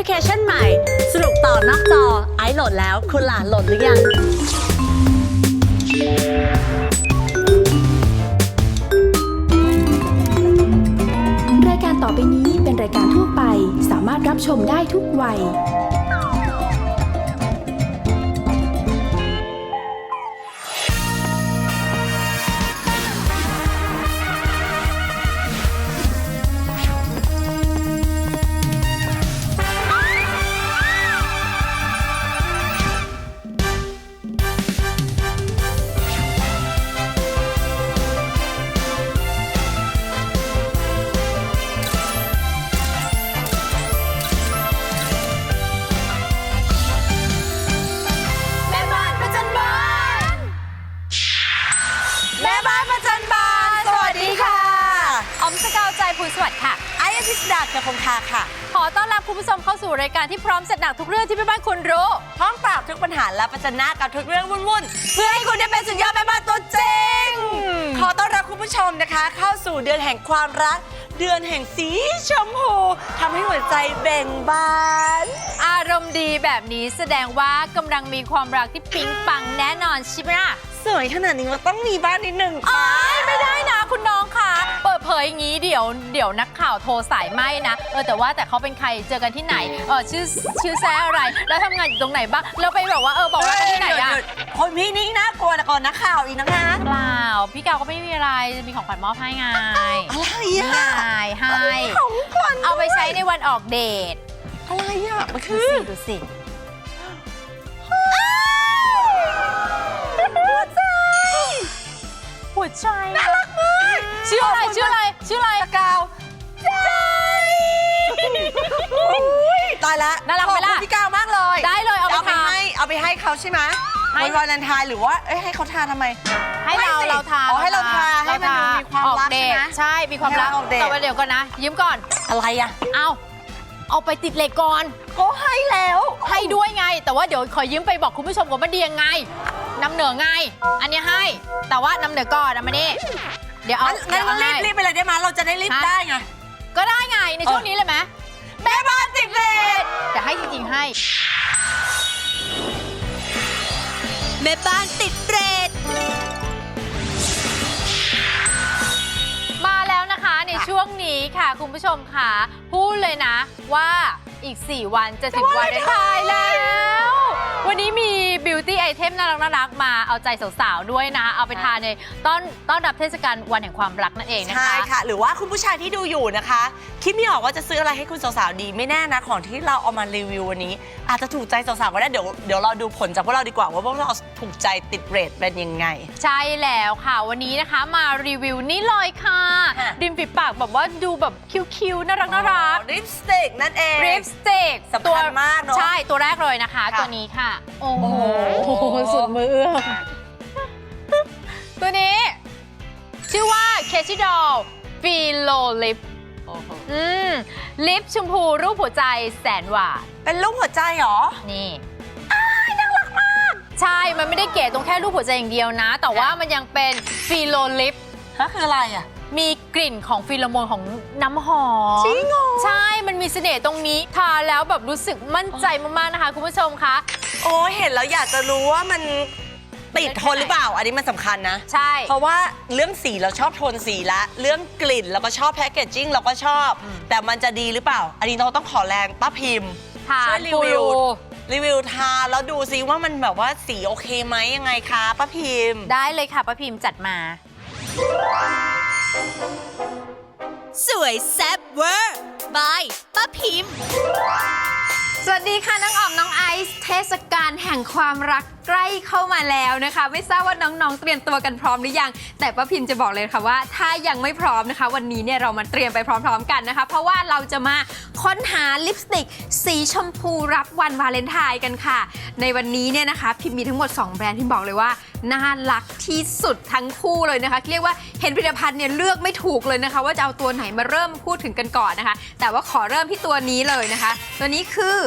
พลิเคชันใหม่ สนุกต่อนอกจอไอโหลดแล้ว คุณล่ะโหลดหรือยัง รายการต่อไปนี้เป็นรายการทั่วไป สามารถรับชมได้ทุกวัย รายการที่พร้อมจัดหนักทุกเรื่องที่แม่บ้านคุณรู้ พร้อมปราบทุกปัญหาและประจันหน้ากับทุกเรื่องวุ่นๆ เพื่อให้คุณได้เป็นสุดยอดแม่บ้านตัวจริง ขอต้อนรับคุณผู้ชมนะคะ เข้าสู่เดือนแห่งความรัก เดือนแห่งสีชมพูทำให้หัวใจเบ่งบาน อารมณ์ดีแบบนี้แสดงว่ากำลังมีความรักที่ปิ๊งปังแน่นอนใช่ไหมล่ะ สวยขนาดนี้มันต้องมีบ้านนิดหนึ่งอ้ายไม่ได้นะคุณน้องค่ะเปิด เผยอย่างนี้เดี๋ยวเดี๋ยวนักข่าวโทรสายไหมนะเออแต่ว่าแต่เขาเป็นใครเจอกันที่ไหนเออชื่อชื่อแซ่อะไร แล้วทำงานอยู่ตรงไหนบ้างแล้วไปแบบว่าเออบอกว่าที่ไหนอะเดี๋ยวๆคนพี่นี่น่ากลัวนะก่อนนักข่าวอีกนะคะเปล่าพี่กาวก็ไม่มีอะไรจะมีของขวัญมอบให้ไงอะไรนี่อะไงให้ของขวัญเอาไปใช้ในวันออกเดทอะไรอะมันดูคือสิดูสิหัวใจหัวใจน่ารักมาก ชื่ออะไร ชื่ออะไร ชื่ออะไรตะกาวใจตายละน่ารักไหมล่ะขอบคุณพี่กาวมากเลยได้เลยเอาไปเอาไปทาให้เอาไปให้เขาใช่ไหมให้ วันวาเลนไทน์หรือว่าเอ้ยให้เขาทานทำไม ให้เราไม่สิเราทาอ๋อให้เราทาให้มันดูเรมีความออกรักเดใช่ทไหมใช่ มีความรักให้เราออกเดท แต่ว่าเดี๋ยวก่อนนะยืมก่อน อะไรอะเอาเอาไปติดเหล็กก่อน ก็ให้แล้วให้ด้วยไง แต่ว่าเดี๋ยวขอยืมไปบอกคุณผู้ชมก่อนว่าดียังไงนำเหนือไง อันนี้ให้ แต่ว่านำเหนือก่อนนะมานี่เดี๋ยวเอางั้นเดี๋ยวเอารีให้บรีบไปเลยได้ไหมเราจะได้รีบฮะได้ไง ก็ได้ไงในช่วงนี้เลยไหมแม่บ้านติดเลทแต่ให้จริงๆให้ แม่บ้านติดเรทมาแล้วนะคะในช่วงนี้ค่ะ คุณผู้ชมค่ะ พูดเลยนะว่าอีก 4 วันจะถึงวันไทายแล้ว วันนี้มีบิวตี้ไอเทมน่ารักน่ารักมาเอาใจสาวๆด้วยนะ เอาไปทานในต้อนต้อนรับเทศกาลวันแห่งความรักนั่นเองนะคะ ใช่ค่ะ หรือว่าคุณผู้ชายที่ดูอยู่นะคะ คิดไม่ออกว่าจะซื้ออะไรให้คุณสาวๆดีไม่แน่นะ ของที่เราเอามารีวิววันนี้ อาจจะถูกใจสาวๆก็ได้เดี๋ยวเดี๋ยวเราดูผลจากพวกเราดีกว่าว่าพวกเราถูกใจติดเรทเป็นยังไง ใช่แล้วค่ะวันนี้นะคะมารีวิวนี่เลยค่ะค่ะริมฝีปากแบบว่าดูแบบคิ้วๆน่ารักน่ารัก ลิปสติกนั่นเองริปสติกสำคัญมากเนอะใช่ตัวแรกเลยนะคะ ค่ะ ตัวนี้ค่ะโอ้โหโอ้โหสุดมือเอื้อมตัวนี้ ชื่อว่าเคชิดอลฟีโลลิปอืม ลิปชมพูรูปหัวใจแสนหวาน เป็นรูปหัวใจเหรอ นี่น่ารักมาก ใช่ มันไม่ได้เก๋ตรงแค่รูปหัวใจอย่างเดียวนะ แต่ว่ามันยังเป็นฟีโลลิปฮะคืออะไรอะ มีกลิ่นของฟีโรโมนของน้ำหอมจริงเหรอ ใช่มันมีเสน่ห์ตรงนี้ทาแล้วแบบรู้สึกมั่นใจมากๆนะคะคุณผู้ชมคะ โอ้ยเห็นแล้วอยากจะรู้ว่ามันติดทนหรือเปล่า อันนี้มันสำคัญนะ ใช่ เพราะว่าเรื่องสีเราชอบโทนสีละ เรื่องกลิ่นเราก็ชอบแพคเกจจิ้งเราก็ชอบแต่มันจะดีหรือเปล่า อันนี้เราต้องขอแรงป้าพิมพ์ ทาช่วยรีปูวิวรูรีวิวทาแล้วดูซิว่ามันแบบว่าสีโอเคไหมยังไงคะป้าพิมพ์ ได้เลยค่ะป้าพิมพ์จัดมา สวยแซ่บเวอร์บายป้าพิมพ์ สวัสดีค่ะ น้องออมน้องไอซ์เทศกาลแห่งความรัก ใกล้เข้ามาแล้วนะคะ ไม่ทราบว่าน้องๆ เตรียมตัวกันพร้อมหรือยัง แต่ป้าพิมจะบอกเลยค่ะว่า ถ้ายังไม่พร้อมนะคะ วันนี้เนี่ยเรามาเตรียมไปพร้อม ๆ กันนะคะ เพราะว่าเราจะมาค้นหาลิปสติก สีชมพูรับวันวาเลนไทน์กันค่ะ ในวันนี้เนี่ยนะคะพิมมีทั้งหมด 2 แบรนด์ที่บอกเลยว่าน่ารักที่สุดทั้งคู่เลยนะคะเรียกว่าเห็นผลิตภัณฑ์เนี่ยเลือกไม่ถูกเลยนะคะ ว่าจะเอาตัวไหนมาเริ่มพูดถึงกันก่อนนะคะ แต่ว่าขอเริ่มที่ตัวนี้เลยนะคะ ตัวนี้คือ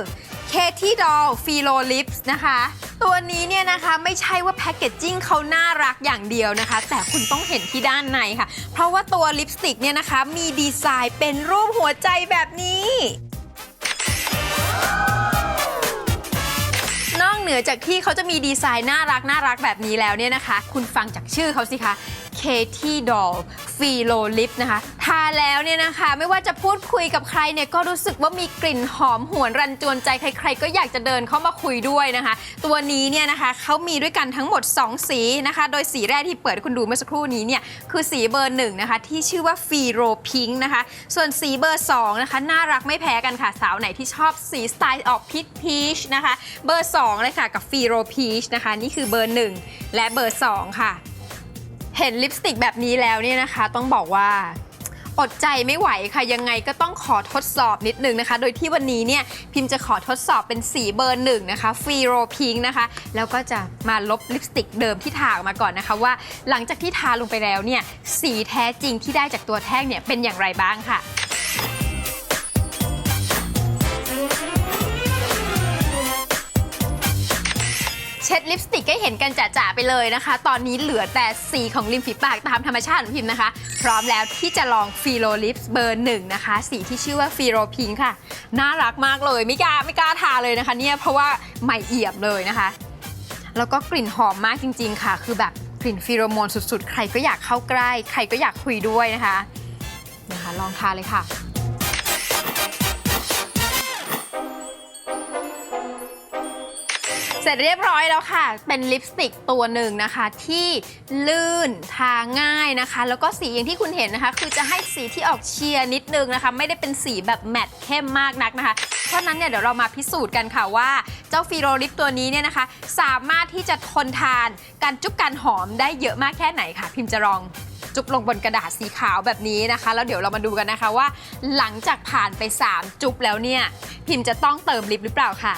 เคที่ดอลฟีโลลิปส์นะคะ ตัวนี้เนี่ยนะคะไม่ใช่ว่าแพคเกจจิ้งเขาน่ารักอย่างเดียวนะคะ แต่คุณต้องเห็นที่ด้านในค่ะ เพราะว่าตัวลิปสติกเนี่ยนะคะมีดีไซน์เป็นรูปหัวใจแบบนี้นอกเหนือจากที่เขาจะมีดีไซน์น่ารักน่ารักแบบนี้แล้วเนี่ยนะคะ คุณฟังจากชื่อเขาสิคะ Katie Doll f i l o Lip นะคะ ทาแล้วเนี่ยนะคะ ไม่ว่าจะพูดคุยกับใครเนี่ยก็รู้สึกว่ามีกลิ่นหอมหวนรันจวนใจใคร ๆ ก็อยากจะเดินเข้ามาคุยด้วยนะคะ ตัวนี้เนี่ยนะคะเขามีด้วยกันทั้งหมด 2 สีนะคะ โดยสีแรกที่เปิดให้คุณดูเมื่อสักครู่นี้เนี่ยคือสีเบอร์หนึ่งนะคะที่ชื่อว่าฟีโรพิงค์นะคะ ส่วนสีเบอร์2นะคะน่ารักไม่แพ้กันค่ะสาวไหนที่ชอบสีสไตล์ออกพิชพีชนะคะ เบอร์2เลยค่ะกับฟีโรพีชนะคะ นี่คือเบอร์ 1 และเบอร์ 2 ค่ะ เห็นลิปสติกแบบนี้แล้วเนี่ยนะคะ ต้องบอกว่าอดใจไม่ไหวค่ะ ยังไงก็ต้องขอทดสอบนิดนึงนะคะ โดยที่วันนี้เนี่ยพิมพ์จะขอทดสอบเป็นสีเบอร์หนึ่งนะคะฟีโรพิงนะคะ แล้วก็จะมาลบลิปสติกเดิมที่ทาออกมาก่อนนะคะ ว่าหลังจากที่ทาลงไปแล้วเนี่ยสีแท้จริงที่ได้จากตัวแท่งเนี่ยเป็นอย่างไรบ้างค่ะ ช็ดลิปสติกให้เห็นกันจ่าๆไปเลยนะคะ ตอนนี้เหลือแต่สีของริมฝีปากตามธรรมชาติของพิมพ์นะคะ พร้อมแล้วที่จะลองฟีโรลิปส์เบอร์หนึ่งนะคะ สีที่ชื่อว่าฟีโรพิงค่ะ น่ารักมากเลยไม่กล้าไม่กล้าทาเลยนะคะเนี่ยเพราะว่าใหม่เอี่ยมเลยนะคะ แล้วก็กลิ่นหอมมากจริง ๆ ค่ะ คือแบบกลิ่นฟีโรโมนสุดๆ ใครก็อยากเข้าใกล้ ใครก็อยากคุยด้วยนะคะนะคะ ลองทาเลยค่ะ เสร็จเรียบร้อยแล้วค่ะ เป็นลิปสติกตัวหนึ่งนะคะ ที่ลื่นทาง่ายนะคะ แล้วก็สีอย่างที่คุณเห็นนะคะ คือจะให้สีที่ออกเชียร์นิดนึงนะคะ ไม่ได้เป็นสีแบบแมตต์เข้มมากนักนะคะ เพราะนั้นเนี่ยเดี๋ยวเรามาพิสูจน์กันค่ะว่า เจ้าฟีโรลิปตัวนี้เนี่ยนะคะ สามารถที่จะทนทานการจุ๊บการหอมได้เยอะมากแค่ไหนค่ะ พิมจะลองจุบลงบนกระดาษสีขาวแบบนี้นะคะ แล้วเดี๋ยวเรามาดูกันนะคะว่า หลังจากผ่านไป 3 จุบแล้วเนี่ย พิมพ์จะต้องเติมลิปหรือเปล่าค่ะ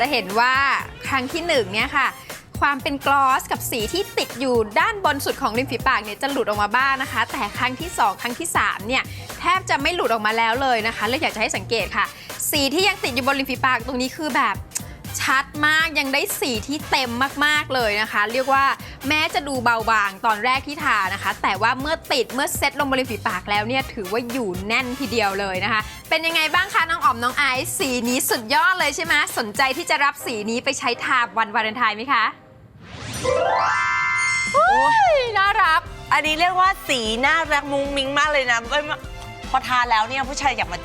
จะเห็นว่าครั้งที่หนึ่งเนี่ยค่ะ ความเป็นกลอสกับสีที่ติดอยู่ด้านบนสุดของริมฝีปากเนี่ยจะหลุดออกมาบ้างนะคะ แต่ครั้งที่ 2 ครั้งที่3เนี่ยแทบจะไม่หลุดออกมาแล้วเลยนะคะเลยอยากจะให้สังเกตค่ะ สีที่ยังติดอยู่บนริมฝีปากตรงนี้คือแบบ ชัดมากยังได้สีที่เต็มมากๆเลยนะคะ เรียกว่าแม้จะดูเบาบางตอนแรกที่ทานะคะ แต่ว่าเมื่อติดเมื่อเซ็ตลงบริฝีปากแล้วเนี่ยถือว่าอยู่แน่นทีเดียวเลยนะคะ เป็นยังไงบ้างคะน้องอ๋อมน้องไอซ์สีนี้สุดยอดเลยใช่ไหมสนใจที่จะรับสีนี้ไปใช้ทาวันวาเลนไทน์ไหมคะน่ารัก อันนี้เรียกว่าสีน่ารักมุ้งมิ้งมากเลยนะพอทานแล้วเนี่ยผู้ชายอยากมา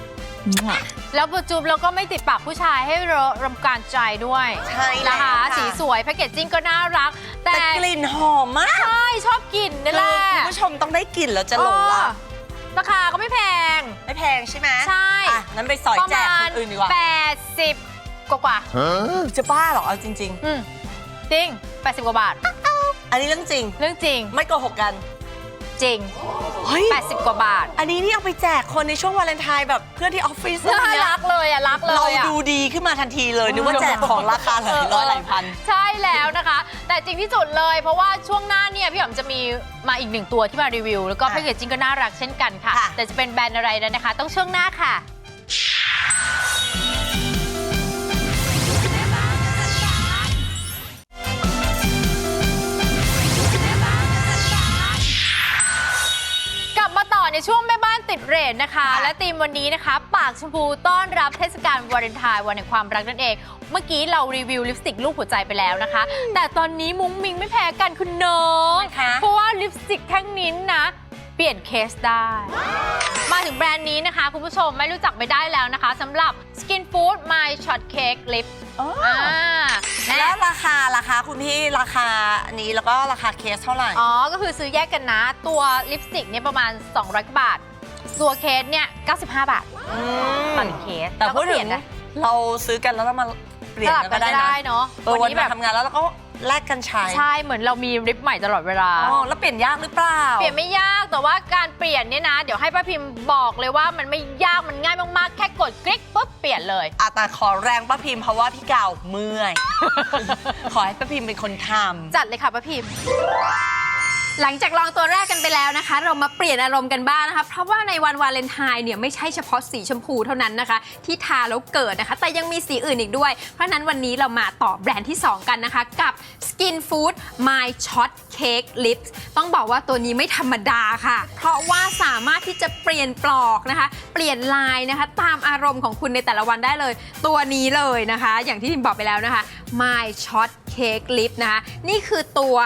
แล้วพอจุบแล้วก็ไม่ติดปากผู้ชายให้เรารำการใจด้วยใช่แล้วนะคะค่ะ สีสวยแพคเกจจิ้งก็น่ารัก แต่แต่กลิ่นหอมมากใช่ชอบกลิ่นนี่แหละคุณผู้ชมต้องได้กลิ่นแล้วจะหลงละเออราคาก็ไม่แพง ไม่แพงใช่ไหมใช่ อะนั้นไปสอยประแจกมาคณนอื่นดีกว่า80 กว่ากว่าจะบ้าเหรอเอาจริง อืมจริง 80 กว่าบาท ๆ อันนี้เรื่องจริง เรื่องจริง ไม่โกหกกัน จริง เฮ้ย80 กว่าบาท อันนี้นี่เอาไปแจกคนในช่วงวาเลนไทน์แบบเพื่อนที่ออฟฟิศน่าเนี่ยรักเลยอะ รักเลเรายอะ ดูดีขึ้นมาทันทีเลยนึกว่าแจกของราคาหลายร้อยหลายพัน ใช่แล้วนะคะ แต่จริงที่สุดเลยเพราะว่าช่วงหน้าเนี่ยพี่หอมจะมีมาอีกหนึ่งตัวที่มารีวิว แล้วก็ค่ะแพคเกจจิ้งก็น่ารักเช่นกันค่ะ ค่ะ แต่จะเป็นแบรนด์อะไรนั้นนะคะ ต้องช่วงหน้าค่ะ ในช่วงแม่บ้านติดเรทนะคะค่ะและธีมวันนี้นะคะ ปากชมพูต้อนรับเทศกาลวาเลนไทน์วันแห่งความรักนั่นเอง เมื่อกี้เรารีวิวลิปสติกรูปหัวใจไปแล้วนะคะ แต่ตอนนี้มุ้งมิงไม่แพ้กันคุณน้องทำไมคะเพราะว่าลิปสติกแท่งนี้นะ เปลี่ยนเคสได้ มาถึงแบรนด์นี้นะคะ คุณผู้ชมไม่รู้จักไม่ได้แล้วนะคะสำหรับ Skin Food My Shot Cake Lip อ๋ออ่าแน่แล้วราคาราคาคุณพี่ราคาอันนี้แล้วก็ราคาเคสเท่าไหร่ อ๋อ ก็คือซื้อแยกกันนะ ตัวลิปสติกเนี่ยประมาณ 200กว่าบาท ตัวเคสเนี่ย 95 บาทอืต่อมหนึ่งเคสแต่ล้วพูก็ดเปถึลี่ยงนนะเราซื้อกันแล้วเรามาเปลี่ยนสลับกันกัก็นได้ก็ได้นะเนาะเออวันนี้มาทำงานแล้วเราก็ แลกกันใช้ใช่เหมือนเรามีลิปใหม่ตลอดเวลา อ๋อแล้วเปลี่ยนยากหรือเปล่า เปลี่ยนไม่ยากแต่ว่าการเปลี่ยนเนี่ยนะ เดี๋ยวให้ป้าพิมพ์บอกเลยว่ามันไม่ยากมันง่ายมากๆ แค่กดคลิกปุ๊บเปลี่ยนเลย อาแต่ขอแรงป้าพิมพ์เพราะว่าพี่เก่าเมื่อย ขอให้ป้าพิมพ์เป็นคนทำ จัดเลยค่ะป้าพิมพ์ หลังจากลองตัวแรกกันไปแล้วนะคะ เรามาเปลี่ยนอารมณ์กันบ้างนะคะ เพราะว่าในวันวาเลนไทน์เนี่ยไม่ใช่เฉพาะสีชมพูเท่านั้นนะคะ ที่ทาแล้วเกิดนะคะ แต่ยังมีสีอื่นอีกด้วย เพราะนั้นวันนี้เรามาต่อแบรนด์ที่ 2 กันนะคะ กับ Skin Food My Shot Cake Lips ต้องบอกว่าตัวนี้ไม่ธรรมดาค่ะ เพราะว่าสามารถที่จะเปลี่ยนปลอกนะคะ เปลี่ยนลายนะคะ ตามอารมณ์ของคุณในแต่ละวันได้เลย ตัวนี้เลยนะคะ อย่างที่พิมบอกไปแล้วนะคะ My Shot Cake Lip นะคะนี่คือตัว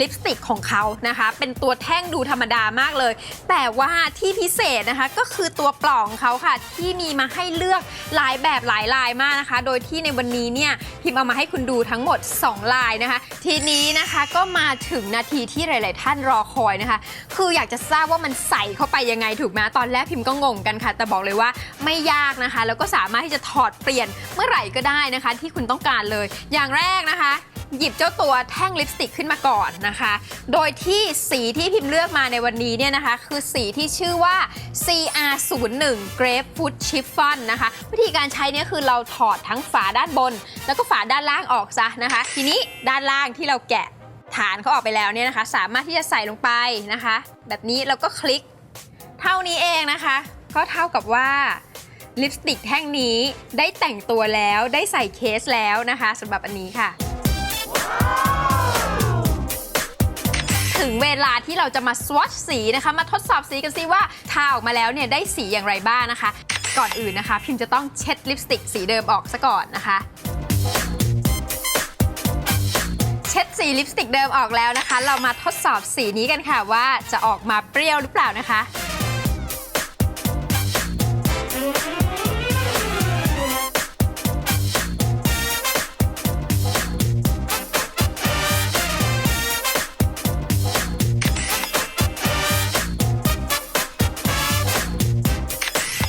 ลิปสติกของเขานะนะคะ เป็นตัวแท่งดูธรรมดามากเลย แต่ว่าที่พิเศษนะคะก็คือตัวปล่องเขาค่ะที่มีมาให้เลือกหลายแบบหลายลายมากนะคะ โดยที่ในวันนี้เนี่ยพิมพ์เอามาให้คุณดูทั้งหมด 2 ลายนะคะ ทีนี้นะคะก็มาถึงนาทีที่หลาย ๆ ท่านรอคอยนะคะ คืออยากจะทราบว่ามันใส่เข้าไปยังไงถูกไหมตอนแรกพิมพ์ก็งงกันค่ะ แต่บอกเลยว่าไม่ยากนะคะ แล้วก็สามารถที่จะถอดเปลี่ยนเมื่อไหร่ก็ได้นะคะ ที่คุณต้องการเลย อย่างแรกนะคะ หยิบเจ้าตัวแท่งลิปสติกขึ้นมาก่อนนะคะ โดยที่สีที่พิมพ์เลือกมาในวันนี้เนี่ยนะคะ คือสีที่ชื่อว่า CR01 Grapefruit Chiffon นะคะ วิธีการใช้เนี่ยคือเราถอดทั้งฝาด้านบน แล้วก็ฝาด้านล่างออกซะนะคะ ทีนี้ด้านล่างที่เราแกะฐานเขาออกไปแล้วเนี่ยนะคะ สามารถที่จะใส่ลงไปนะคะ แบบนี้แล้วก็คลิกเท่านี้เองนะคะ ก็เท่ากับว่าลิปสติกแท่งนี้ได้แต่งตัวแล้วได้ใส่เคสแล้วนะคะสำหรับอันนี้ค่ะ ถึงเวลาที่เราจะมาสวอชสีนะคะ มาทดสอบสีกันซิว่าทาออกมาแล้วเนี่ยได้สีอย่างไรบ้างนะคะ ก่อนอื่นนะคะ พิมจะต้องเช็ดลิปสติกสีเดิมออกซะก่อนนะคะเช็ดสีลิปสติกเดิมออกแล้วนะคะ เรามาทดสอบสีนี้กันค่ะว่าจะออกมาเปรี้ยวหรือเปล่านะคะ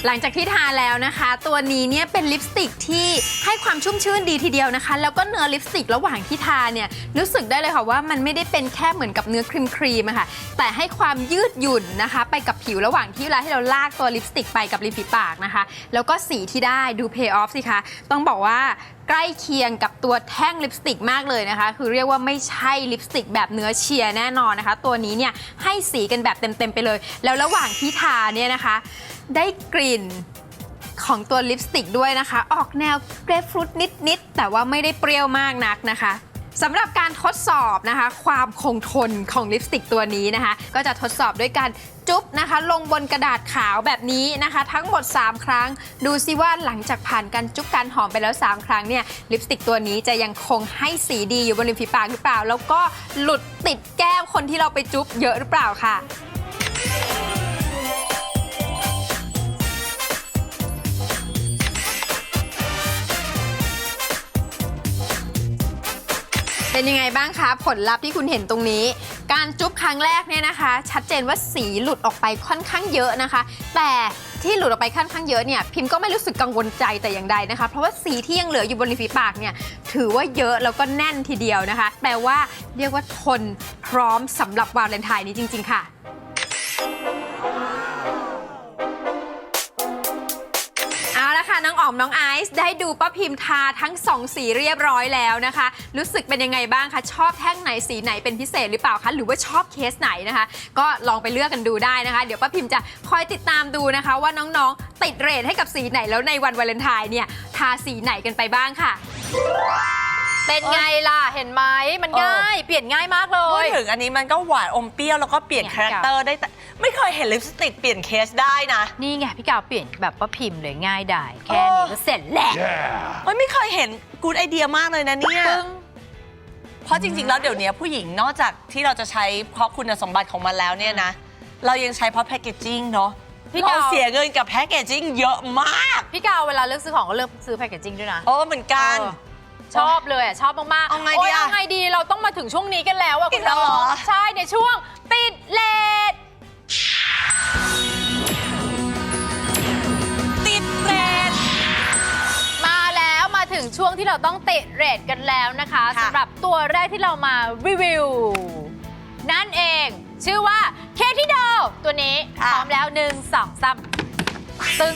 หลังจากที่ทาแล้วนะคะ ตัวนี้เนี่ยเป็นลิปสติกที่ให้ความชุ่มชื่นดีทีเดียวนะคะ แล้วก็เนื้อลิปสติกระหว่างที่ทาเนี่ยรู้สึกได้เลยค่ะว่ามันไม่ได้เป็นแค่เหมือนกับเนื้อครีมครีมอะค่ะแต่ให้ความยืดหยุ่นนะคะ ไปกับผิวระหว่างที่เวลาที่เราลากตัวลิปสติกไปกับริมฝีปากนะคะ แล้วก็สีที่ได้ดูเพย์ออฟสิคะต้องบอกว่าใกล้เคียงกับตัวแท่งลิปสติกมากเลยนะคะ คือเรียกว่าไม่ใช่ลิปสติกแบบเนื้อเชียร์แน่นอนนะคะ ตัวนี้เนี่ยให้สีกันแบบเต็มๆไปเลย แล้วระหว่างที่ทาเนี่ยนะคะ ได้กลิ่นของตัวลิปสติกด้วยนะคะ ออกแนวเกรฟฟรุตนิดๆ แต่ว่าไม่ได้เปรี้ยวมากนักนะคะสำหรับการทดสอบนะคะ ความคงทนของลิปสติกตัวนี้นะคะ ก็จะทดสอบด้วยการจุ๊บนะคะ ลงบนกระดาษขาวแบบนี้นะคะ ทั้งหมด 3 ครั้ง ดูซิว่าหลังจากผ่านการจุ๊บการหอมไปแล้ว 3 ครั้งเนี่ยลิปสติกตัวนี้จะยังคงให้สีดีอยู่บนริมฝีปากหรือเปล่า แล้วก็หลุดติดแก้มคนที่เราไปจุ๊บเยอะหรือเปล่าค่ะ เป็นยังไงบ้างคะผลลัพธ์ที่คุณเห็นตรงนี้ การจุ๊บครั้งแรกเนี่ยนะคะ ชัดเจนว่าสีหลุดออกไปค่อนข้างเยอะนะคะ แต่ที่หลุดออกไปค่อนข้างเยอะเนี่ยพิมก็ไม่รู้สึกกังวลใจแต่อย่างใดนะคะ เพราะว่าสีที่ยังเหลืออยู่บนริมฝีปากเนี่ยถือว่าเยอะแล้วก็แน่นทีเดียวนะคะ แปลว่าเรียกว่าทนพร้อมสำหรับวาเลนไทน์นี้จริง ๆ ค่ะ องอ๋อมน้องไอซ์ได้ดูป้าพิมพ์ทาทั้งสองสีเรียบร้อยแล้วนะคะ รู้สึกเป็นยังไงบ้างคะ ชอบแท่งไหนสีไหนเป็นพิเศษหรือเปล่าคะ หรือว่าชอบเคสไหนนะคะ ก็ลองไปเลือกกันดูได้นะคะ เดี๋ยวป้าพิมพ์จะคอยติดตามดูนะคะ ว่าน้องๆ ติดเรทให้กับสีไหนแล้วในวันวาเลนไทน์เนี่ยทาสีไหนกันไปบ้างค่ะ เป็นไงล่ะ เห็นไหมมันง่าย เปลี่ยนง่ายมากเลพูดย ถึงอันนี้มันก็หวานอมเปรี้ยวแล้วก็เปลี่ยนเนี่ยคาแรคเตอร์ได้แต่ ไม่เคยเห็นลิปสติกเปลี่ยนเคสได้นะนี่ไงพี่กาวเปลี่ยนแบบว่าพิมพ์เลยง่ายได้แค่นี้ก็เสร็จแหละเฮ้ยไม่เคยเห็นกูดไอเดียมากเลยนะเนี่ยปึ้งเพราะจริง ๆ แล้วเดี๋ยวนี้ผู้หญิงนอกจากที่เราจะใช้เพราะคุณสมบัติของมันแล้วเนี่ยนะ เรายังใช้เพราะแพคเกจจิ้งเนาะพี่เรากาว เสียเงินกับแพคเกจจิ้งเยอะมาก พี่กาวเวลาเลือกซื้อของก็เลือกซื้อแพคเกจจิ้งด้วยนะ โอ้เหมือนกัน เออ ชอบเลยอะชอบมากๆเอาไงดีโยอะเอาไงดีเราต้องมาถึงช่วงนี้กันแล้วอะอีคุกณแล้วเหรอน้องใช่ในช่วง ที่เราต้องติดเรทกันแล้วนะคะค่ะสำหรับตัวแรกที่เรามารีวิว นั่นเองชื่อว่าเคที่ดอตัวนี้พร้อมแล้วหนึ่งสองสามตึ้ง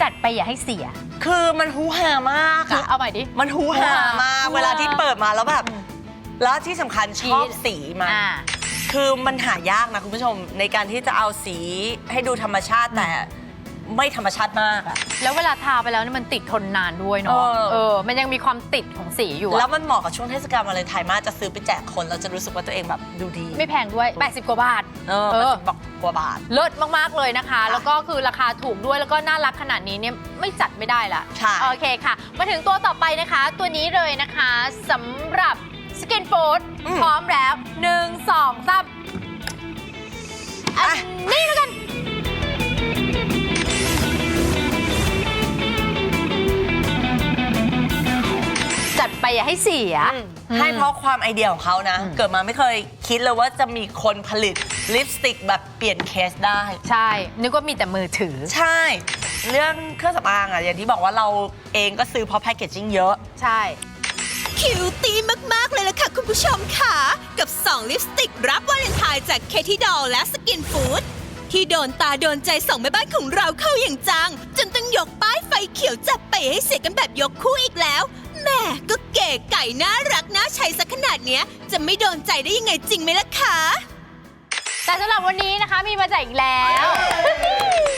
จัดไปอย่าให้เสีย คือมันฮูฮามากอะเอาใหม่ดิ มันฮูฮามากฮูฮาเวลาที่เปิดมาแล้วแบบอืมแล้วที่สำคัญชอบกรี๊ดสีมันอ่า คือมันหายากนะคุณผู้ชมในการที่จะเอาสีให้ดูธรรมชาติแต่ไม่ธรรมชาติมากอะ แล้วเวลาทาไปแล้วเนี่ยมันติดทนนานด้วยเนาะ เออ เออ มันยังมีความติดของสีอยู่แล้อะวมันเหมาะกับช่วงเทศกาลวาเลนไทน์มากจะซื้อไปแจกคนเราจะรู้สึกว่าตัวเองแบบดูดีไม่แพงด้วย 80 กว่าบาท เออเออมันบอกกว่าบาท เลิศมาก ๆ เลยนะคะ แล้วก็คือราคาถูกด้วยแล้วก็น่ารักขนาดนี้เนี่ยไม่จัดไม่ได้ละ ใช่ โอเคค่ะ มาถึงตัวต่อไปนะคะ ตัวนี้เลยนะคะสำหรับ สกินฟู้ดอืม พร้อมแล้วหนึ่งสองสามอัอะนนี้แล้วกัน จัดไปอย่าให้เสียอืมให้เพราะความไอเดียของเขานะอืมเกิดมาไม่เคยคิดเลยว่าจะมีคนผลิตลิปสติกแบบเปลี่ยนเคสได้ ใช่ นึกว่ามีแต่มือถือ ใช่ เรื่องเครื่องสำอางอะอย่างที่บอกว่าเราเองก็ซื้อเพราะแพคเกจจิ้งเยอะ ใช่ คิวตี้มาก ๆ เลยล่ะค่ะคุณผู้ชมค่ะ กับ 2 ลิปสติกรับวาเลนไทน์จากเคที่ดอลและสกินฟู้ดที่โดนตาโดนใจสองแม่บ้านของเราเข้าอย่างจัง จนต้องยกป้ายไฟเขียวจับไปให้เสียกันแบบยกคู่อีกแล้วแหม่ก็เก๋ไก่น่ารักน่าใช้สักขนาดเนี้ย จะไม่โดนใจได้ยังไงจริงไหมล่ะคะ แต่สำหรับวันนี้นะคะมีมาแจกอีกแล้ว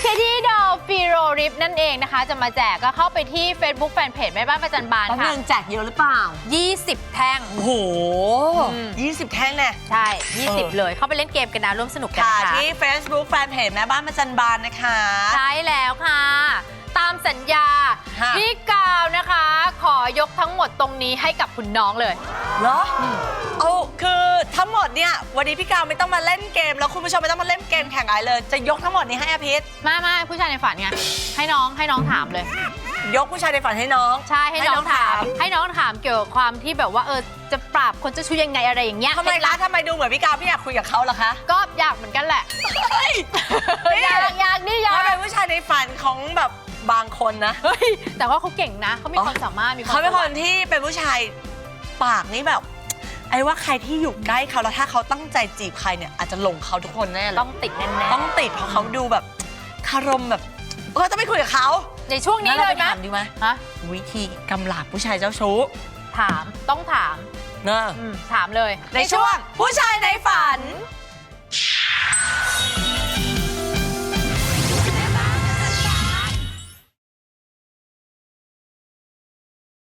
เคที่ดอลฟิโรริปนั่นเองนะคะ จะมาแจกก็เข้าไปที่ Facebook Fanpage แม่บ้านประจันบานแล้วค่ะเงินแจกเยอะหรือเปล่า 20 แท่ง โอ้โหอืม ยี่สิบแท่งแน่ใช่ เออ 20 เลย เข้าไปเล่นเกมกันนะ ร่วมสนุกกันค่ะค่ะที่ Facebook Fanpage แม่บ้านประจันบานนะคะ ใช่แล้วค่ะ ตามสัญญา ฮะ พี่กาวนะคะ ขอยกทั้งหมดตรงนี้ให้กับคุณน้องเลย เหรออเอา คือทั้งหมดเนี่ยวันนี้พี่กาวไม่ต้องมาเล่นเกม แล้วคุณผู้ชมไม่ต้องมาเล่นเกมแข่งไอเลย จะยกทั้งหมดนี้ให้อาพิษมามาผู้ชายในฝันไงให้น้องให้น้องถามเลย ยกผู้ชายในฝันให้น้อง ใช่ให้น้องถาม ให้น้องถามเกี่ยวกับความที่แบบว่าเออจะปราบคนเจะชู้ยังไงอะไรอย่างเงี้ยทำไมคะทำไมดูเหมือนพี่กาวไม่อยากคุยกับเขาล่ะคะ ก็อยากเหมือนกันแหละเฮ้ยอยากอยากนี่อยากเขาเป็นผู้ชายในฝันของแบบบางคนนะเฮ้ยแต่ว่าเขาเก่งนะเขามีอ๋อความสามารถมีความเขาเป็นคนที่เป็นผู้ชายปากนี่แบบ ไอ้ว่าใครที่อยู่ใกล้เขาแล้วถ้าเขาตั้งใจจีบใครเนี่ยอาจจะหลงเขาทุกคนแน่เลยต้องติดแน่ๆต้องติดเพราะเขาดูแบบคารมแบบเออต้องไปคุยกับเขาในช่วงนี้เลยไหมถามดีไหมฮะวิธีกำหลับผู้ชายเจ้าชู้ถามต้องถามเนอะถามเลย ในช่วงผู้ชายในฝัน